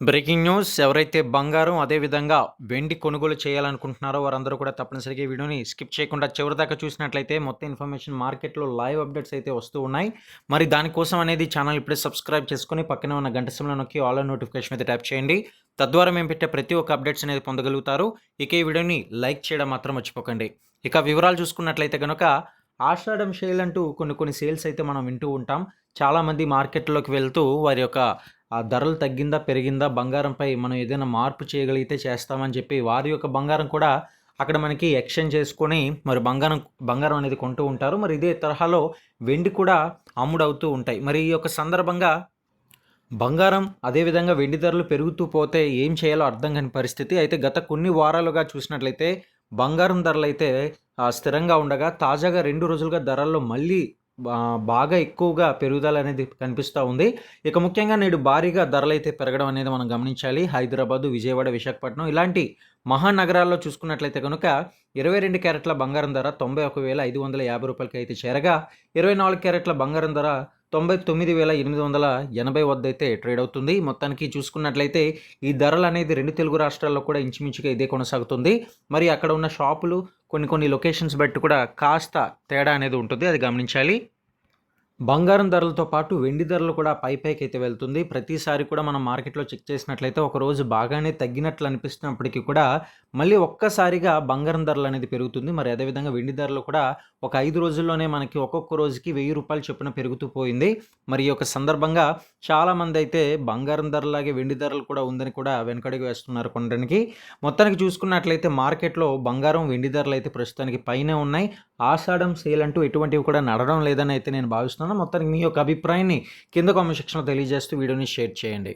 Breaking news ఎవరైతే బంగారం అదేవిధంగా వెండి కొనుగోలు చేయాలనుకుంటున్నారో వారందరూ కూడా తప్పనిసరిగా ఈ వీడియోని స్కిప్ చేయకుండా చివరి దాకా చూసినట్లయితే మొత్తం ఇన్ఫర్మేషన్ మార్కెట్లో లైవ్ అప్డేట్స్ అయితే వస్తూ ఉన్నాయి. మరి దానికోసం అనేది ఛానల్ ఇప్పుడే సబ్స్క్రైబ్ చేసుకుని పక్కనే ఉన్న గంట సమయంలో నొక్కి ఆల్ నోటిఫికేషన్ అయితే ట్యాప్ చేయండి. తద్వారా మేము పెట్టే ప్రతి ఒక్క అప్డేట్స్ అనేది పొందగలుగుతారు. ఇక ఈ వీడియోని లైక్ చేయడం మాత్రం మర్చిపోకండి. ఇక వివరాలు చూసుకున్నట్లయితే కనుక ఆషాఢం సేల్ అంటూ కొన్ని కొన్ని సేల్స్ అయితే మనం వింటూ ఉంటాం. చాలామంది మార్కెట్లోకి వెళ్తూ వారి యొక్క ఆ ధరలు తగ్గిందా పెరిగిందా బంగారంపై మనం ఏదైనా మార్పు చేయగలిగితే చేస్తామని చెప్పి వారి యొక్క బంగారం కూడా అక్కడ మనకి ఎక్స్చేంజ్ చేసుకొని మరి బంగారం బంగారం అనేది కొంటూ ఉంటారు. మరి ఇదే తరహాలో వెండి కూడా అమ్ముడవుతూ ఉంటాయి. మరి ఈ యొక్క సందర్భంగా బంగారం అదేవిధంగా వెండి ధరలు పెరుగుతూ పోతే ఏం చేయాలో అర్థం కాని పరిస్థితి. అయితే గత కొన్ని వారాలుగా చూసినట్లయితే బంగారం ధరలు అయితే స్థిరంగా ఉండగా తాజాగా రెండు రోజులుగా ధరల్లో మళ్ళీ బాగా ఎక్కువగా పెరుగుదల అనేది కనిపిస్తూ ఉంది. ఇక ముఖ్యంగా నేడు భారీగా ధరలు అయితే పెరగడం అనేది మనం గమనించాలి. హైదరాబాదు విజయవాడ విశాఖపట్నం ఇలాంటి మహానగరాల్లో చూసుకున్నట్లయితే కనుక ఇరవై రెండు క్యారెట్ల బంగారం ధర తొంభై ఒక వేల ఐదు వందల యాభై రూపాయలకి అయితే చేరగా ఇరవై నాలుగు క్యారెట్ల బంగారం ధర తొంభై తొమ్మిది వేల ఎనిమిది వందల ఎనభై వద్ద అయితే ట్రేడ్ అవుతుంది. మొత్తానికి చూసుకున్నట్లయితే ఈ ధరలు అనేది రెండు తెలుగు రాష్ట్రాల్లో కూడా ఇంచుమించుగా ఇదే కొనసాగుతుంది. మరి అక్కడ ఉన్న షాపులు కొన్ని కొన్ని లొకేషన్స్ బట్టి కూడా కాస్త తేడా అనేది ఉంటుంది. అది గమనించాలి. బంగారం ధరలతో పాటు వెండి ధరలు కూడా పై పైకి అయితే వెళ్తుంది. ప్రతిసారి కూడా మనం మార్కెట్లో చెక్ చేసినట్లయితే ఒక రోజు బాగానే తగ్గినట్లు అనిపిస్తున్నప్పటికీ కూడా మళ్ళీ ఒక్కసారిగా బంగారం ధరలు అనేది పెరుగుతుంది. మరి అదేవిధంగా వెండి ధరలు కూడా ఒక ఐదు రోజుల్లోనే మనకి ఒక్కొక్క రోజుకి వెయ్యి రూపాయలు చొప్పున పెరుగుతూ పోయింది. మరి ఈ యొక్క సందర్భంగా చాలామంది అయితే బంగారం ధరలాగే వెండి ధరలు కూడా ఉందని కూడా వెనకడుగు వేస్తున్నారు కొనడానికి మొత్తానికి చూసుకున్నట్లయితే మార్కెట్లో బంగారం వెండి ధరలు అయితే ప్రస్తుతానికి పైనే ఉన్నాయి. ఆషాఢం సేల్ అంటూ ఎటువంటివి కూడా నడడం లేదని అయితే నేను భావిస్తున్నాను. మొత్తానికి మీ యొక్క అభిప్రాయాన్ని కింద కామెంట్ సెక్షన్లో తెలియజేస్తూ వీడియోని షేర్ చేయండి.